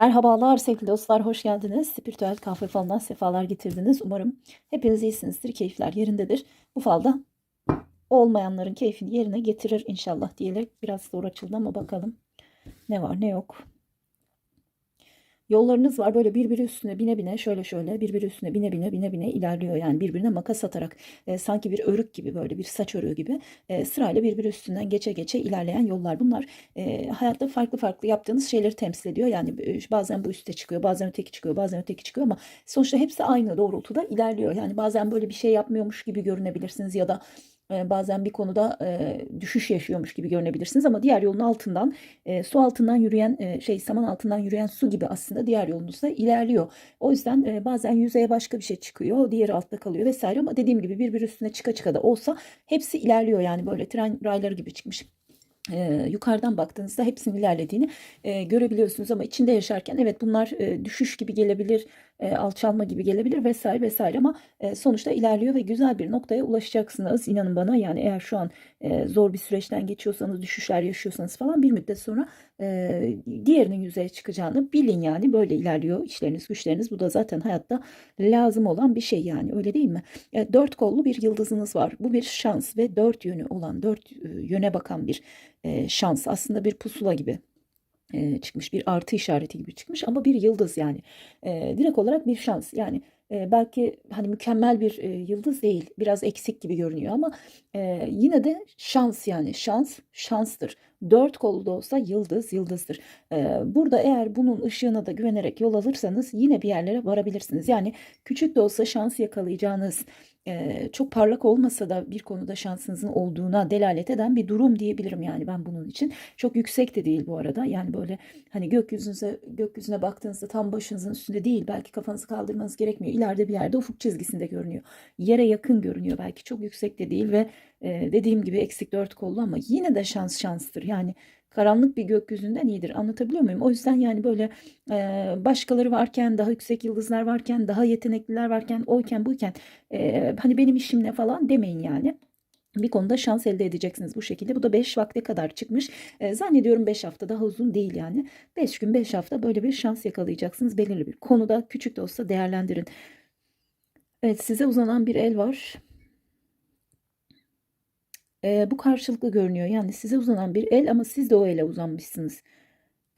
Merhabalar sevgili dostlar, hoş geldiniz. Spiritüel kahve falından sefalar getirdiniz. Umarım hepiniz iyisinizdir, keyifler yerindedir. Bu falda olmayanların keyfini yerine getirir inşallah diyerek biraz zor açıldı ama bakalım ne var ne yok. Yollarınız var böyle birbiri üstüne bine bine şöyle şöyle birbiri üstüne bine bine bine bine ilerliyor. Yani birbirine makas atarak e, sanki bir örük gibi böyle bir saç örüğü gibi e, sırayla birbiri üstünden geçe geçe ilerleyen yollar. Bunlar e, hayatta farklı farklı yaptığınız şeyleri temsil ediyor. Yani e, bazen bu üste çıkıyor bazen öteki çıkıyor bazen öteki çıkıyor ama sonuçta hepsi aynı doğrultuda ilerliyor. Yani bazen böyle bir şey yapmıyormuş gibi görünebilirsiniz ya da bazen bir konuda düşüş yaşıyormuş gibi görünebilirsiniz ama diğer yolun altından su altından yürüyen şey saman altından yürüyen su gibi aslında diğer yolunuzda ilerliyor. O yüzden bazen yüzeye başka bir şey çıkıyor, diğeri altta kalıyor vesaire ama dediğim gibi birbiri üstüne çıka çıka da olsa hepsi ilerliyor yani böyle tren rayları gibi çıkmış e, yukarıdan baktığınızda hepsinin ilerlediğini e, görebiliyorsunuz ama içinde yaşarken evet bunlar e, düşüş gibi gelebilir, e, alçalma gibi gelebilir vesaire vesaire ama e, sonuçta ilerliyor ve güzel bir noktaya ulaşacaksınız. İnanın bana yani eğer şu an e, zor bir süreçten geçiyorsanız, düşüşler yaşıyorsanız falan bir müddet sonra e, diğerinin yüzeye çıkacağını bilin yani böyle ilerliyor işleriniz, güçleriniz. Bu da zaten hayatta lazım olan bir şey yani öyle değil mi? E, dört kollu bir yıldızınız var. Bu bir şans ve dört yönü olan, dört e, yöne bakan bir e, şans. Aslında bir pusula gibi e, çıkmış bir artı işareti gibi çıkmış ama bir yıldız yani. E, direkt olarak bir şans. Yani e, belki hani mükemmel bir e, yıldız değil biraz eksik gibi görünüyor ama e, yine de şans yani şans şanstır dört kolu da olsa yıldız yıldızdır e, burada eğer bunun ışığına da güvenerek yol alırsanız yine bir yerlere varabilirsiniz yani küçük de olsa şans yakalayacağınız e, çok parlak olmasa da bir konuda şansınızın olduğuna delalet eden bir durum diyebilirim yani ben bunun için. Çok yüksek de değil bu arada. Yani böyle hani gökyüzünüze gökyüzüne baktığınızda tam başınızın üstünde değil. Belki kafanızı kaldırmanız gerekmiyor. İleride bir yerde ufuk çizgisinde görünüyor. Yere yakın görünüyor belki. Çok yüksek de değil ve dediğim gibi eksik dört kollu ama yine de şans şanstır. Yani karanlık bir gökyüzünden iyidir. Anlatabiliyor muyum? O yüzden yani böyle e, başkaları varken, daha yüksek yıldızlar varken, daha yetenekliler varken, oyken buyken e, hani benim işim ne falan demeyin yani bir konuda şans elde edeceksiniz bu şekilde. Bu da 5 vakte kadar çıkmış. E, zannediyorum 5 hafta daha uzun değil yani. 5 gün 5 hafta böyle bir şans yakalayacaksınız. Belirli bir konuda küçük de olsa değerlendirin. Evet size uzanan bir el var. E, bu karşılıklı görünüyor. Yani size uzanan bir el ama siz de o ele uzanmışsınız.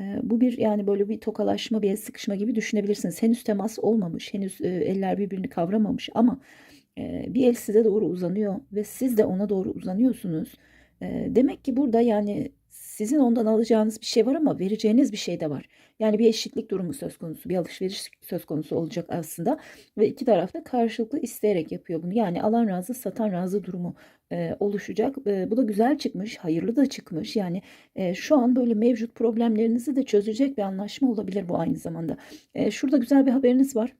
E, bu bir yani böyle bir tokalaşma, bir el sıkışma gibi düşünebilirsiniz. Henüz temas olmamış, henüz e, eller birbirini kavramamış ama e, bir el size doğru uzanıyor ve siz de ona doğru uzanıyorsunuz. E, demek ki burada yani sizin ondan alacağınız bir şey var ama vereceğiniz bir şey de var. Yani bir eşitlik durumu söz konusu, bir alışveriş söz konusu olacak aslında ve iki taraf da karşılıklı isteyerek yapıyor bunu. Yani alan razı, satan razı durumu e, oluşacak. E, bu da güzel çıkmış, hayırlı da çıkmış. Yani e, şu an böyle mevcut problemlerinizi de çözecek bir anlaşma olabilir bu aynı zamanda. E, şurada güzel bir haberiniz var.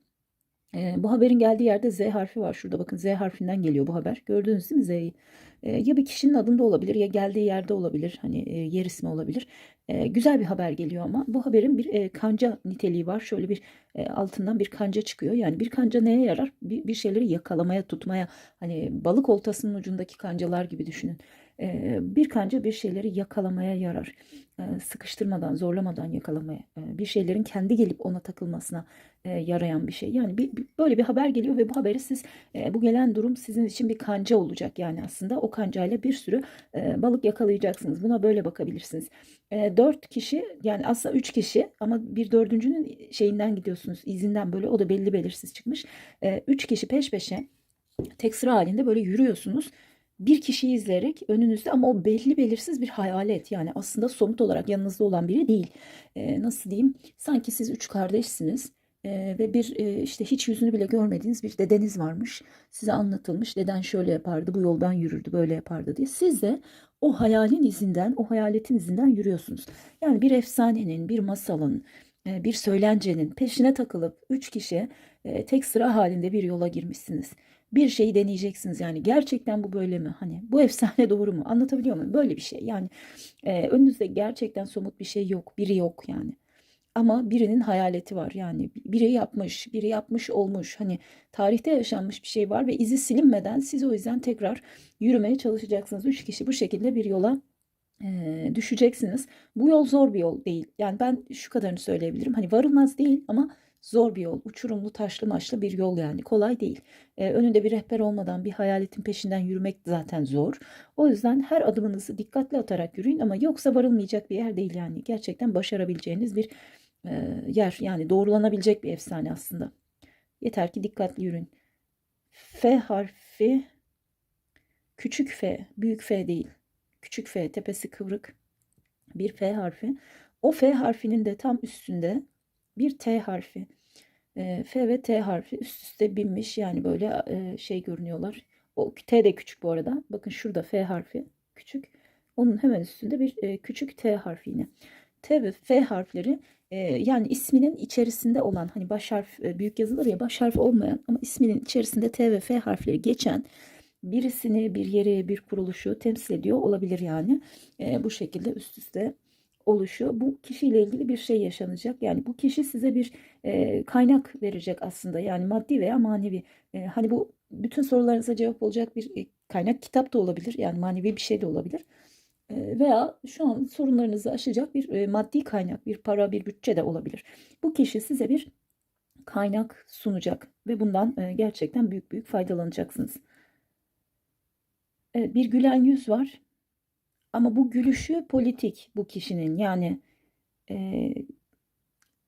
E, bu haberin geldiği yerde Z harfi var. Şurada bakın Z harfinden geliyor bu haber. Gördünüz değil mi Z'yi? E, ya bir kişinin adında olabilir ya geldiği yerde olabilir. Hani e, yer ismi olabilir. E, güzel bir haber geliyor ama bu haberin bir e, kanca niteliği var. Şöyle bir e, altından bir kanca çıkıyor. Yani bir kanca neye yarar? Bir, bir şeyleri yakalamaya, tutmaya. Hani balık oltasının ucundaki kancalar gibi düşünün. E, bir kanca bir şeyleri yakalamaya yarar. E, sıkıştırmadan, zorlamadan yakalamaya. E, bir şeylerin kendi gelip ona takılmasına e, yarayan bir şey. Yani bir, böyle bir haber geliyor ve bu haberi siz e, bu gelen durum sizin için bir kanca olacak. Yani aslında o kancayla bir sürü balık yakalayacaksınız. Buna böyle bakabilirsiniz. Dört kişi yani aslında üç kişi ama bir dördüncünün şeyinden gidiyorsunuz. izinden böyle o da belli belirsiz çıkmış. Üç kişi peş peşe tek sıra halinde böyle yürüyorsunuz bir kişiyi izleyerek önünüzde ama o belli belirsiz bir hayalet yani aslında somut olarak yanınızda olan biri değil. E, nasıl diyeyim? Sanki siz üç kardeşsiniz e, ve bir e, işte hiç yüzünü bile görmediğiniz bir dedeniz varmış. Size anlatılmış deden şöyle yapardı, bu yoldan yürürdü, böyle yapardı diye. Siz de o hayalin izinden, o hayaletin izinden yürüyorsunuz. Yani bir efsanenin, bir masalın, e, bir söylencenin peşine takılıp üç kişi e, tek sıra halinde bir yola girmişsiniz bir şeyi deneyeceksiniz. Yani gerçekten bu böyle mi? Hani bu efsane doğru mu? Anlatabiliyor muyum? Böyle bir şey. Yani e, önünüzde gerçekten somut bir şey yok biri yok yani. Ama birinin hayaleti var. Yani biri yapmış biri yapmış olmuş. Hani tarihte yaşanmış bir şey var ve izi silinmeden siz o yüzden tekrar yürümeye çalışacaksınız. Üç kişi bu şekilde bir yola Eee, düşeceksiniz. Bu yol zor bir yol değil. Yani ben şu kadarını söyleyebilirim. Hani varılmaz değil ama zor bir yol. Uçurumlu, taşlı maçlı bir yol yani. Kolay değil. Eee, önünde bir rehber olmadan bir hayaletin peşinden yürümek zaten zor. O yüzden her adımınızı dikkatli atarak yürüyün ama yoksa varılmayacak bir yer değil yani. Gerçekten başarabileceğiniz bir eee, yer. Yani doğrulanabilecek bir efsane aslında. Yeter ki dikkatli yürüyün. F harfi küçük F, büyük F değil. Küçük F, tepesi kıvrık bir F harfi. O F harfinin de tam üstünde bir T harfi. F ve T harfi üst üste binmiş. Yani böyle şey görünüyorlar. O T de küçük bu arada. Bakın şurada F harfi küçük. Onun hemen üstünde bir küçük T harfi yine. T ve F harfleri yani isminin içerisinde olan hani baş harf büyük yazılır ya baş harf olmayan ama isminin içerisinde T ve F harfleri geçen birisini, bir yeri, bir kuruluşu temsil ediyor olabilir yani. Bu şekilde üst üste oluşuyor. Bu kişiyle ilgili bir şey yaşanacak. Yani bu kişi size bir e, kaynak verecek aslında. Yani maddi veya manevi. E, hani bu bütün sorularınıza cevap olacak bir e, kaynak kitap da olabilir. Yani manevi bir şey de olabilir. E, veya şu an sorunlarınızı aşacak bir e, maddi kaynak, bir para, bir bütçe de olabilir. Bu kişi size bir kaynak sunacak ve bundan e, gerçekten büyük büyük faydalanacaksınız. Evet, bir gülen yüz var. Ama bu gülüşü politik bu kişinin. Yani e,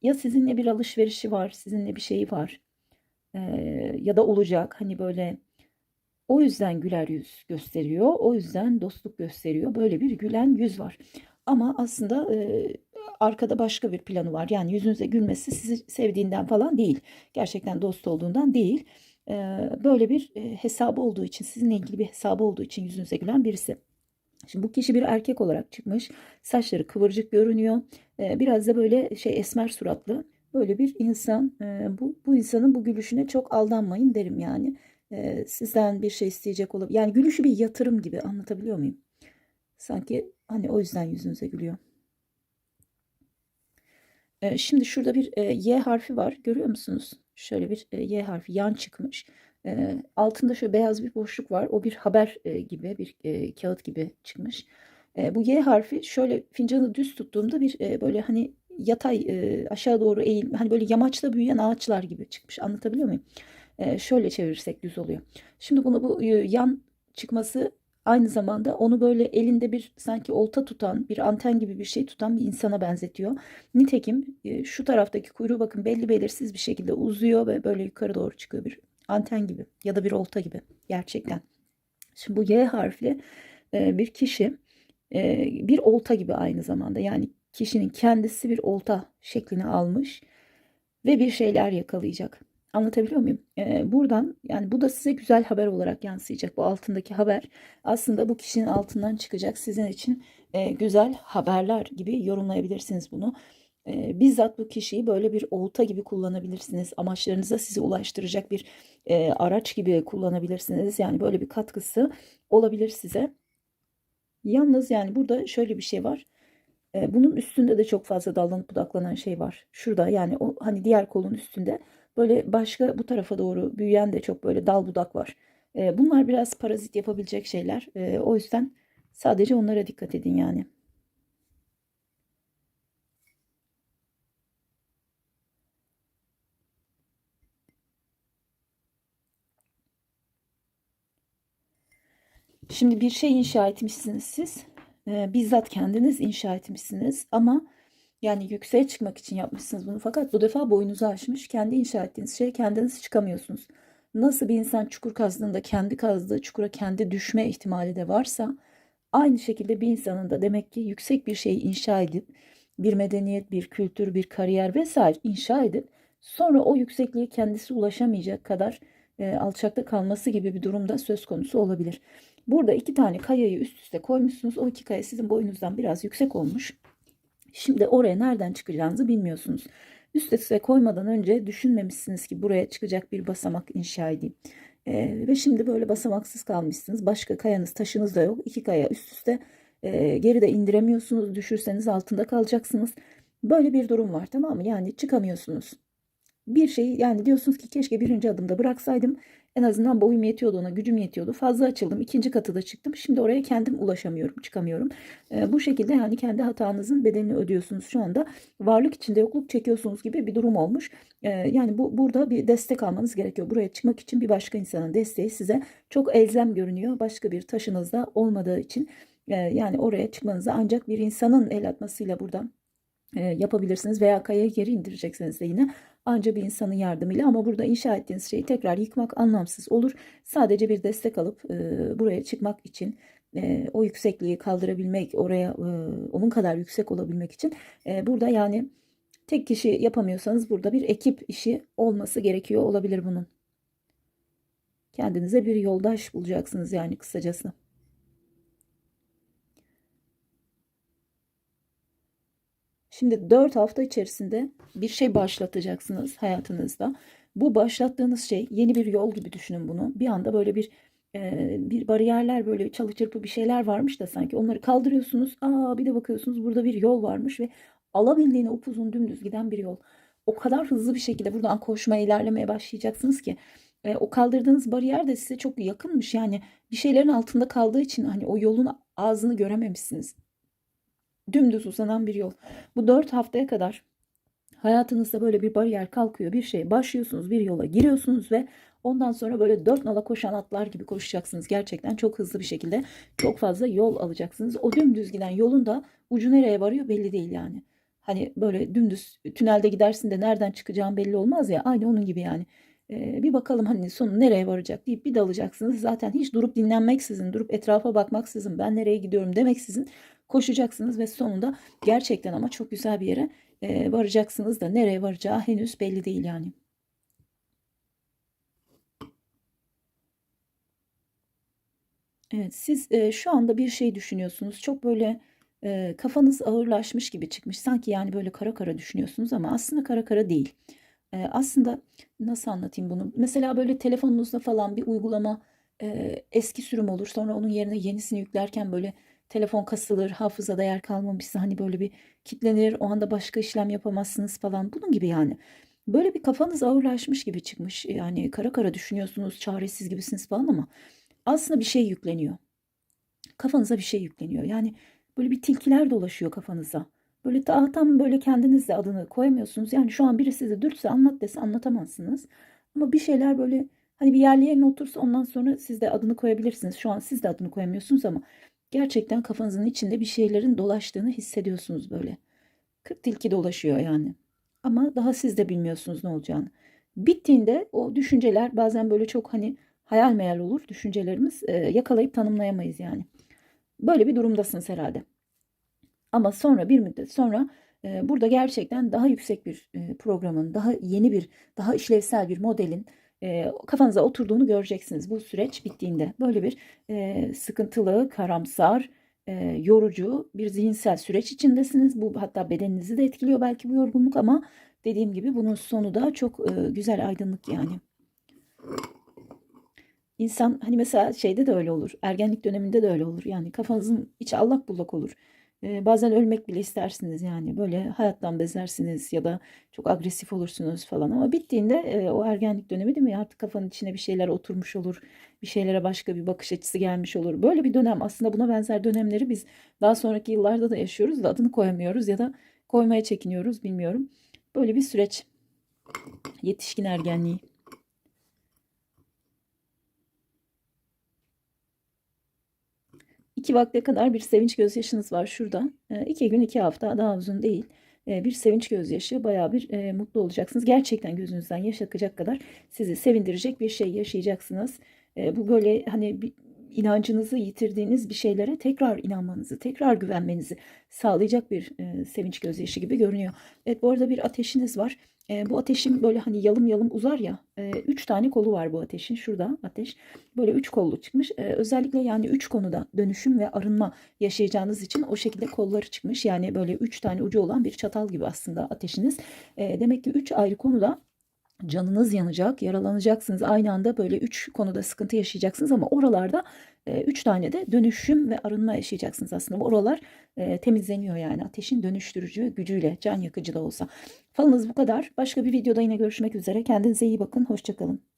ya sizinle bir alışverişi var, sizinle bir şeyi var. E, ya da olacak. Hani böyle o yüzden güler yüz gösteriyor. O yüzden dostluk gösteriyor. Böyle bir gülen yüz var. Ama aslında e, arkada başka bir planı var. Yani yüzünüze gülmesi sizi sevdiğinden falan değil. Gerçekten dost olduğundan değil. E, böyle bir hesabı olduğu için, sizinle ilgili bir hesabı olduğu için yüzünüze gülen birisi. Şimdi bu kişi bir erkek olarak çıkmış. Saçları kıvırcık görünüyor. E, biraz da böyle şey esmer suratlı. Böyle bir insan. E, bu, bu insanın bu gülüşüne çok aldanmayın derim yani. E, sizden bir şey isteyecek olabilir. Yani gülüşü bir yatırım gibi anlatabiliyor muyum? Sanki hani o yüzden yüzünüze gülüyor. Şimdi şurada bir e, Y harfi var. Görüyor musunuz? Şöyle bir e, Y harfi yan çıkmış. Altında şöyle beyaz bir boşluk var. O bir haber gibi, bir kağıt gibi çıkmış. Bu Y harfi şöyle fincanı düz tuttuğumda bir böyle hani yatay aşağı doğru eğil, hani böyle yamaçta büyüyen ağaçlar gibi çıkmış. Anlatabiliyor muyum? Şöyle çevirirsek düz oluyor. Şimdi bunu bu yan çıkması aynı zamanda onu böyle elinde bir sanki olta tutan, bir anten gibi bir şey tutan bir insana benzetiyor. Nitekim şu taraftaki kuyruğu bakın belli belirsiz bir şekilde uzuyor ve böyle yukarı doğru çıkıyor bir anten gibi ya da bir olta gibi gerçekten. Şimdi bu Y harfli e, bir kişi e, bir olta gibi aynı zamanda yani kişinin kendisi bir olta şeklini almış ve bir şeyler yakalayacak. Anlatabiliyor muyum? Ee, buradan yani bu da size güzel haber olarak yansıyacak. Bu altındaki haber aslında bu kişinin altından çıkacak sizin için e, güzel haberler gibi yorumlayabilirsiniz bunu. E, bizzat bu kişiyi böyle bir olta gibi kullanabilirsiniz. Amaçlarınıza sizi ulaştıracak bir e, araç gibi kullanabilirsiniz. Yani böyle bir katkısı olabilir size. Yalnız yani burada şöyle bir şey var. E, bunun üstünde de çok fazla dallanıp budaklanan şey var. Şurada yani o hani diğer kolun üstünde böyle başka bu tarafa doğru büyüyen de çok böyle dal budak var. E, bunlar biraz parazit yapabilecek şeyler. E, o yüzden sadece onlara dikkat edin yani. Şimdi bir şey inşa etmişsiniz siz. Ee, bizzat kendiniz inşa etmişsiniz ama yani yükseğe çıkmak için yapmışsınız bunu. Fakat bu defa boyunuzu aşmış. Kendi inşa ettiğiniz şeye kendiniz çıkamıyorsunuz. Nasıl bir insan çukur kazdığında kendi kazdığı çukura kendi düşme ihtimali de varsa aynı şekilde bir insanın da demek ki yüksek bir şeyi inşa edip bir medeniyet, bir kültür, bir kariyer vesaire inşa edip sonra o yüksekliğe kendisi ulaşamayacak kadar e, alçakta kalması gibi bir durumda söz konusu olabilir. Burada iki tane kayayı üst üste koymuşsunuz. O iki kaya sizin boyunuzdan biraz yüksek olmuş. Şimdi oraya nereden çıkacağınızı bilmiyorsunuz. Üst üste koymadan önce düşünmemişsiniz ki buraya çıkacak bir basamak inşa edeyim. Ee, ve şimdi böyle basamaksız kalmışsınız. Başka kayanız taşınız da yok. İki kaya üst üste e, geri de indiremiyorsunuz. Düşürseniz altında kalacaksınız. Böyle bir durum var tamam mı? Yani çıkamıyorsunuz. Bir şey yani diyorsunuz ki keşke birinci adımda bıraksaydım En azından boyum yetiyordu ona, gücüm yetiyordu. Fazla açıldım. ikinci katı da çıktım. Şimdi oraya kendim ulaşamıyorum, çıkamıyorum. E, bu şekilde yani kendi hatanızın bedelini ödüyorsunuz şu anda. Varlık içinde yokluk çekiyorsunuz gibi bir durum olmuş. E, yani bu burada bir destek almanız gerekiyor. Buraya çıkmak için bir başka insanın desteği size çok elzem görünüyor. Başka bir taşınızda olmadığı için e, yani oraya çıkmanızı ancak bir insanın el atmasıyla buradan yapabilirsiniz veya kayaya geri indireceksiniz de yine ancak bir insanın yardımıyla ama burada inşa ettiğiniz şeyi tekrar yıkmak anlamsız olur. Sadece bir destek alıp e, buraya çıkmak için e, o yüksekliği kaldırabilmek, oraya e, onun kadar yüksek olabilmek için e, burada yani tek kişi yapamıyorsanız burada bir ekip işi olması gerekiyor olabilir bunun. Kendinize bir yoldaş bulacaksınız yani kısacası. Şimdi 4 hafta içerisinde bir şey başlatacaksınız hayatınızda. Bu başlattığınız şey yeni bir yol gibi düşünün bunu. Bir anda böyle bir e, bir bariyerler böyle çalı çırpı bir şeyler varmış da sanki onları kaldırıyorsunuz. Aa bir de bakıyorsunuz burada bir yol varmış ve alabildiğine upuzun dümdüz giden bir yol. O kadar hızlı bir şekilde buradan koşmaya ilerlemeye başlayacaksınız ki e, o kaldırdığınız bariyer de size çok yakınmış. Yani bir şeylerin altında kaldığı için hani o yolun ağzını görememişsiniz dümdüz uzanan bir yol. Bu dört haftaya kadar hayatınızda böyle bir bariyer kalkıyor, bir şey başlıyorsunuz, bir yola giriyorsunuz ve ondan sonra böyle dört nala koşan atlar gibi koşacaksınız. Gerçekten çok hızlı bir şekilde çok fazla yol alacaksınız. O dümdüz giden yolun da ucu nereye varıyor belli değil yani. Hani böyle dümdüz tünelde gidersin de nereden çıkacağın belli olmaz ya. Aynı onun gibi yani. Ee, bir bakalım hani sonu nereye varacak deyip bir dalacaksınız. Zaten hiç durup dinlenmeksizin, durup etrafa bakmaksızın, ben nereye gidiyorum demeksizin koşacaksınız ve sonunda gerçekten ama çok güzel bir yere e, varacaksınız da nereye varacağı henüz belli değil yani. Evet, siz e, şu anda bir şey düşünüyorsunuz. Çok böyle e, kafanız ağırlaşmış gibi çıkmış. Sanki yani böyle kara kara düşünüyorsunuz ama aslında kara kara değil. E, aslında nasıl anlatayım bunu? Mesela böyle telefonunuzda falan bir uygulama e, eski sürüm olur. Sonra onun yerine yenisini yüklerken böyle telefon kasılır, hafızada yer kalmamışsa hani böyle bir kitlenir, o anda başka işlem yapamazsınız falan. Bunun gibi yani. Böyle bir kafanız ağırlaşmış gibi çıkmış. Yani kara kara düşünüyorsunuz, çaresiz gibisiniz falan ama aslında bir şey yükleniyor. Kafanıza bir şey yükleniyor. Yani böyle bir tilkiler dolaşıyor kafanıza. Böyle daha tam böyle kendinizle adını koyamıyorsunuz. Yani şu an biri size dürtse anlat dese anlatamazsınız. Ama bir şeyler böyle hani bir yerli yerine otursa ondan sonra siz de adını koyabilirsiniz. Şu an siz de adını koyamıyorsunuz ama gerçekten kafanızın içinde bir şeylerin dolaştığını hissediyorsunuz böyle. Kırk tilki dolaşıyor yani. Ama daha siz de bilmiyorsunuz ne olacağını. Bittiğinde o düşünceler bazen böyle çok hani hayal meyal olur düşüncelerimiz e, yakalayıp tanımlayamayız yani. Böyle bir durumdasınız herhalde. Ama sonra bir müddet sonra e, burada gerçekten daha yüksek bir e, programın, daha yeni bir, daha işlevsel bir modelin e, kafanıza oturduğunu göreceksiniz bu süreç bittiğinde. Böyle bir e, sıkıntılı, karamsar, e, yorucu bir zihinsel süreç içindesiniz. Bu hatta bedeninizi de etkiliyor belki bu yorgunluk ama dediğim gibi bunun sonu da çok e, güzel aydınlık yani. İnsan hani mesela şeyde de öyle olur. Ergenlik döneminde de öyle olur. Yani kafanızın içi allak bullak olur. Bazen ölmek bile istersiniz yani. Böyle hayattan bezersiniz ya da çok agresif olursunuz falan ama bittiğinde o ergenlik dönemi değil mi? Artık kafanın içine bir şeyler oturmuş olur bir şeylere başka bir bakış açısı gelmiş olur. Böyle bir dönem aslında buna benzer dönemleri biz daha sonraki yıllarda da yaşıyoruz da adını koyamıyoruz ya da koymaya çekiniyoruz bilmiyorum. Böyle bir süreç. Yetişkin ergenliği. İki vakte kadar bir sevinç gözyaşınız var şurada. E, iki gün iki hafta daha uzun değil. E, bir sevinç gözyaşı baya bir e, mutlu olacaksınız. Gerçekten gözünüzden yaş akacak kadar sizi sevindirecek bir şey yaşayacaksınız. E, bu böyle hani bir, inancınızı yitirdiğiniz bir şeylere tekrar inanmanızı, tekrar güvenmenizi sağlayacak bir e, sevinç gözyaşı gibi görünüyor. Evet bu arada bir ateşiniz var. E, bu ateşin böyle hani yalım yalım uzar ya. E, üç tane kolu var bu ateşin. Şurada ateş. Böyle üç kollu çıkmış. E, özellikle yani üç konuda dönüşüm ve arınma yaşayacağınız için o şekilde kolları çıkmış. Yani böyle üç tane ucu olan bir çatal gibi aslında ateşiniz. E, demek ki üç ayrı konuda canınız yanacak, yaralanacaksınız. Aynı anda böyle üç konuda sıkıntı yaşayacaksınız ama oralarda e, üç tane de dönüşüm ve arınma yaşayacaksınız aslında. Oralar e, temizleniyor yani ateşin dönüştürücü gücüyle, can yakıcı da olsa. Falınız bu kadar. Başka bir videoda yine görüşmek üzere. Kendinize iyi bakın. Hoşçakalın.